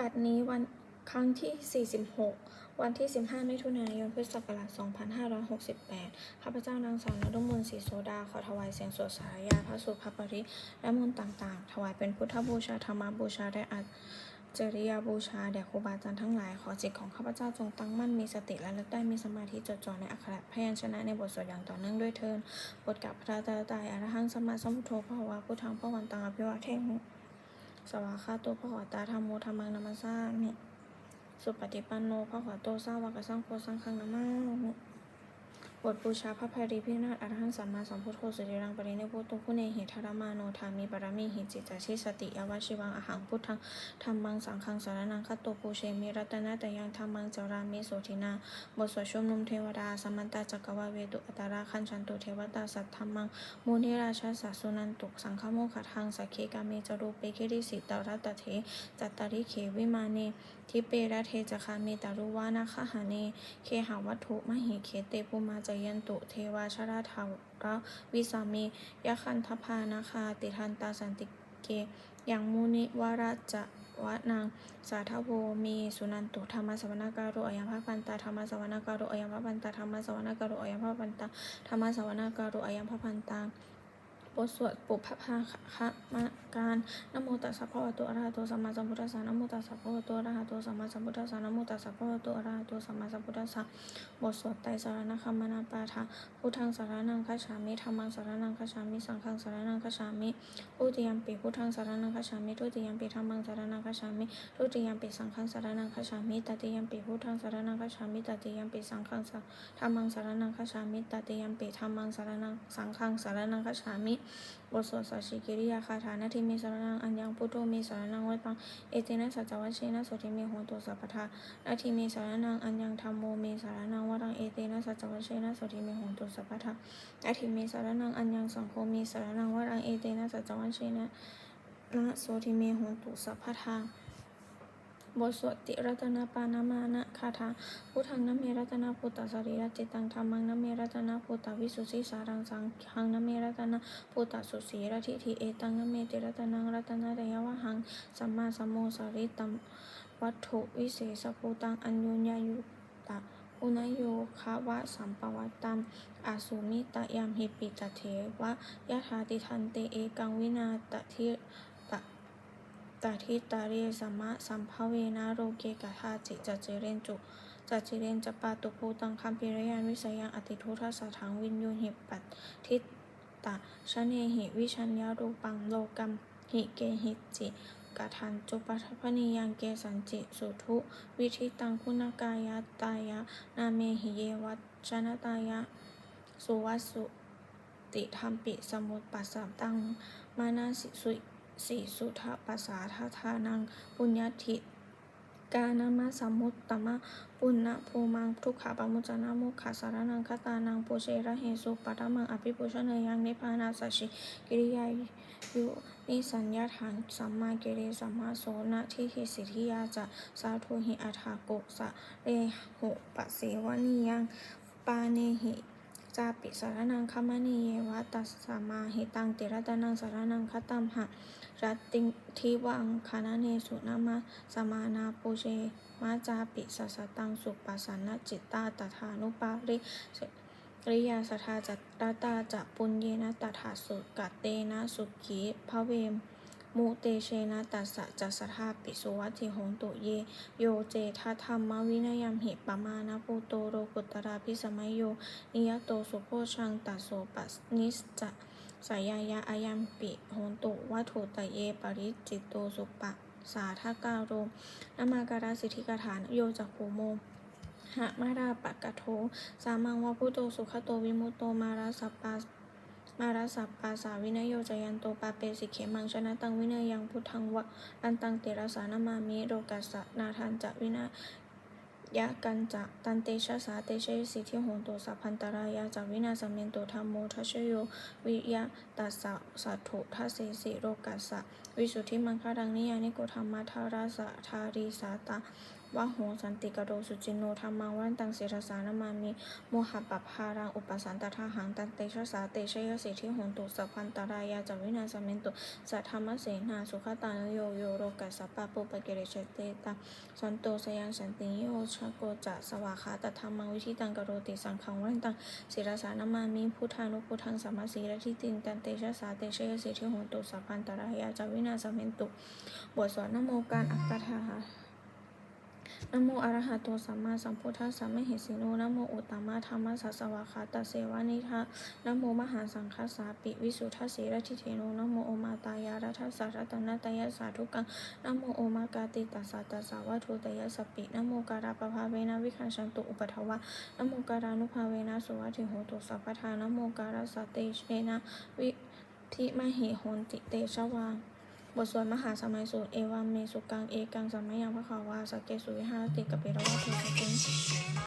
บัดนี้วันครั้งที่ 46 วันที่ 15 มิถุนายน พุทธศักราช 2568 ข้าพเจ้านางสาวนฤมลศรีโสดา ขอถวายเสียงสวดสารยาพระสุภปริ และมนต์ต่างๆ ถวายเป็นพุทธบูชา ธรรมบูชา และอัจจริยบูชา แด่ครูบาอาจารย์ทั้งหลาย ขอจิตของข้าพเจ้าจงตั้งมั่น มีสติและลึกได้ มีสมาธิจดจ่อในอักขระพยัญชนะในบทสวดอย่างต่อเนื่องด้วยเทินบทกับพระตาตายอรหังสมมาสมุทโธพระวาพุทธังพระวันตังอภิวาเทมิ สวาคาโตพระขวตาธรรมโมธรรมังนามาสามิสุปฏิปันโนพระขวโตสาวกสังโฆสังฆังนามามิ บทบูชาพระภริพินาศอรหังสัมมาสัมพุทโธสุริรังปริเนพุตโตคุเนหิธารมาโนธามีปรมีหิจิตาชิสติยาวชิวังอหังพุทธังธรรมังสังฆังสารนังคัตโตปูเชมิรัตนะตยังธรรมังจารามิโสทินาบทสวดชุมนุมเทวดาสมมันตาจักรวาเวตุอัตาราคันชันตุเทวตาสัทธรรมังมูนิราชาสัสุนันตุสังฆโมขทังสักเคกาเมจรูปเปคิริสิตารัตเถจัตตาริเขวิมาเนทิเประเทจคาเมตารุวานาคหาเนเคหาวัตถุมหิเคเตปุมาจยันตุเทวาชราทาวระวิสามียคันทพานาคา ติทันตาสันติเกยังมุนิวราจะวะนางสาธโวมีสุนันตุธรรมสวนาการุอยัมภปันตาธรรมสวนาการุอยัมภปันตาธรรมสวนาการุอยัมภปันตาธรรมสวนาการุอยัมภปันตา บทสวดปุพพาคะมาการนโมตัสสะภะวะโตอะระหะโตสัมมาสัมพุทธัสสะนโมตัสสะภะวะโตอะระหะโตสัมมาสัมพุทธัสสะนโมตัสสะภะวะโตอะระหะโตสัมมาสัมพุทธัสสะบทสวดไตรสรณคัมมนาปาทาพุทธังสารนังคัจฉามิธัมมังสารนังคัจฉามิสังฆังสารนังคัจฉามิอุติยัมปิพุทธังสารนังคัจฉามิทุติยัมปิธัมมังสารนังคัจฉามิทุติยัมปิสังฆังสารนังคัจฉามิตติยัมปิพุทธังสารนังคัจฉามิตติยัมปิสังฆังสารธัมมังสารนังคัจฉามิตติยัมปิธัมมังสารนังสังฆังสารนังคัจฉามิบทสวดสัชชิกิริยาคาถานาทิเมสารนังอัญญังพุทโธเมสารนังวัดปัง เอเตนะสัจจวัชเชนะโสติเมโหตุสัพพทานาทิเมสารนังอัญญังธรรมโมเมสารนังวัดังเอเตนะสัจจวัชเชนะโสติเมโหตุสัพพทานาทิเมสารนังอัญญังสังโฆเมสารนังวัดังเอเตนะสัจจวัชเชนะนะโสติเมโหตุสัพพทา บทสวดติรัตนาปานามานะคาถาพุทธังนเมรัตนาพุตตสรีระจิตังธรรมังนเมรัตนาพุตตวิสุทธิสารังสังฆังนเมรัตนาพุตตสุสีระทิทิเอตังนเมติรัตนังรัตนาเตยวะหังสัมมาสัมโมสริตัมวัตถุวิเศษภูตังอัญญุญญายุตะอุณโยคาวะสัมปวัตตัมอาสุมิตยามหิปิตเถวะยะถาติทันเตเอกังวินาตทิ ตะตาทิตาเรสัมมะสัมภเวนะโรเกกะธาจิจัจเจเรนจุจัจเจเรนจะปาตุภูตังคัมปิรยานวิสยังอติทุทัสสะถังวินยูหิปัตทิตตะชะเนหิวิชัญญารูปังโลกัมหิเกหิจิกะทันจุปัทพนิยังเกสันจิสุทุวิธิตังคุณกายะตายะนาเมหิเยวัจจนตายะสุวัสสุติธรรมปิสมุตปัสสะตังมานาสิสุ สีสุทะปัสสาทาทานัง ปุญญาธิกานามาสมุตตมะปุณณภูมังทุกขาปมุจจานามุขาสารนังคตานังปุเชระเหสุปัตมังอภิปุชเนยังนิพานาสัชิกิริยายุนิสัญญาถังสัมมาเกเรสัมมาโสนะทิหิสิทธิยาจะสาธุหิอัฏฐากุสะเรหุปะเสวนียังปาเนหิ จาปิสารนังคมณีเยวะตัสสมาหิตังติรัตนังสารนังคตัมหะรัตติทิวังคานาเนสุนามาสมานาปูเชมาจาปิสัสตังสุปัสสนนจิตตาตถานุปาริกริยาสทาจัตตาตาจะปุญเยนะตถาสุกัตเตนะสุขีพระเวม มุเตเชนะตัสสะจัสสาปิสุวัตถิหงตุเย โยเจทัธรรมวินัยมหิปมานะปูโตโรกุตราพิสมัยโย นิยโตสุโพชังตัสโสปัสนิสจะสายายาอายัมปิโหนตุวัตถุตะเยปริจิตโตสุปะสาทากาโรมนามาการาสิทธิกถานโยจักขูโมหะมาราปะกะโท สามังวะพุโตสุขโตวิมุตโตมาราสปปา มาราสัปปาสาวินโยจยันโตปาเปสิเขมังชนะตังวินยังพุทธังวะอันตังเตระสานามามิโรกัสสะนาทันจะวินายะกันจะตันเตชะสาเตเชสิทธิโหนตุสัพพันตรายาจากวินาสมเมนโตธรรมโมทัชโยวิยะตัสสะสัตถุทัสเสสิโรกัสสะวิสุทธิมังคารังนิยานิโกธรรมะทาราสะทารีสาตา วะโหสันติกโดสุจินโนธรรมังวันตังศิรสานามามิโมหะปัปพารังอุปสันตทาหังตันเตชะสาเตชะยสิทธิโหนตุสัพพันตรายาจวินาสเมนตุสัทธรรมเสนาสุขตานโยโยโรกัสสปะปุปะเกเรชเตตาสันโตสยังสันติโยชะโกจะสวาคาตธรรมังวิธิตังกโรติสังขังวันตังศิรสานามามิพุทธานุพุทธังสัมมาสีรทิตินตันเตชะสาเตชะยสิทธิโหนตุสัพพันตรายาจวินาสเมนตุบทสวดนโมการอัปปทาหะ นะโมอรหะโตสัมมาสัมพุทธัสสะมะเหสีโนนะโมอุตตมะธรรมะสัสวาคาตเสวานิทะนะโมมหาสังฆสสาปิวิสุทธสีรทิเทโนนะโมโอมาตายารัทสารัตนตยสาธุกังนะโมโอมากาติตัสสะตัสสะวะทุตยสปินะโมการาปภาเวนะวิคันชันตุอุปทวะนะโมการานุภาเวนะสุวัติโหตุสัพพทานะโมการาสตเตเชนะวิธิมหิโหนติเตชวา บทสวดมหาสมัยสูตรเอวัมเมสุกังเอกังสมัยังพระขาวาสเกสุวิหาติกะปิระวะเทสกิง